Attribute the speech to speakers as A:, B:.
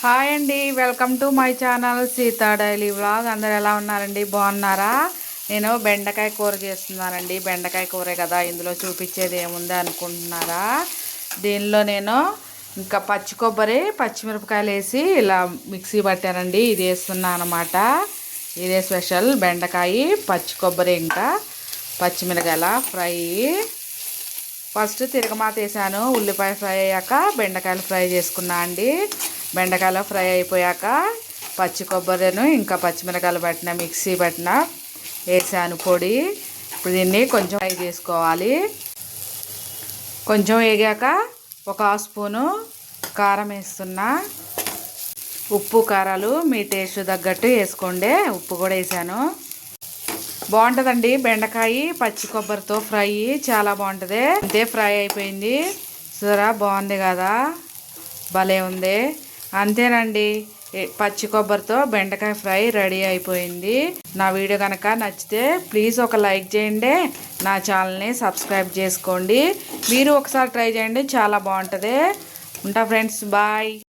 A: Hi అండి welcome to my channel Sita daily vlog. అందరు ఎలా ఉన్నారండి? బాగున్నారా? నేను బెండకాయ కూర చేస్తున్నానండి. బెండకాయ కూరే కదా ఇందులో చూపించేది ఏముంది అనుకుంటున్నారా? దీనిలో నేను ఇంకా పచ్చి కొబ్బరి పచ్చిమిరపకాయలు వేసి ఇలా మిక్సీ పట్టానండి. ఇది వేస్తున్నా అనమాట ఇదే స్పెషల్ బెండకాయ పచ్చి కొబ్బరి ఇంకా పచ్చిమిరకాయల ఫ్రై. ఫస్ట్ తిరగమాత వేసాను. ఉల్లిపాయ ఫ్రై అయ్యాక బెండకాయలు ఫ్రై చేసుకున్నా అండి. బెండకాయలు ఫ్రై అయిపోయాక పచ్చి కొబ్బరిను ఇంకా పచ్చిమిరకాయలు పట్టిన మిక్సీ పట్టిన వేసాను పొడి. ఇప్పుడు దీన్ని కొంచెం ఫ్రై చేసుకోవాలి. కొంచెం వేగాక ఒక హాఫ్ స్పూను కారం వేస్తున్నా. ఉప్పు కారాలు మీ టేస్ట్ తగ్గట్టు వేసుకోండి. ఉప్పు కూడా వేసాను. బాగుంటుందండి బెండకాయ పచ్చి కొబ్బరితో ఫ్రై. చాలా బాగుంటుంది. అంతే ఫ్రై అయిపోయింది. చూరా బాగుంది కదా? భలే ఉంది. అంతేనండి. పచ్చి కొబ్బరితో బెండకాయ ఫ్రై రెడీ అయిపోయింది. నా వీడియో కనుక నచ్చితే ప్లీజ్ ఒక లైక్ చేయండి. నా ఛానల్ని సబ్స్క్రైబ్ చేసుకోండి. మీరు ఒకసారి ట్రై చేయండి. చాలా బాగుంటుంది. ఉంటా ఫ్రెండ్స్. బాయ్.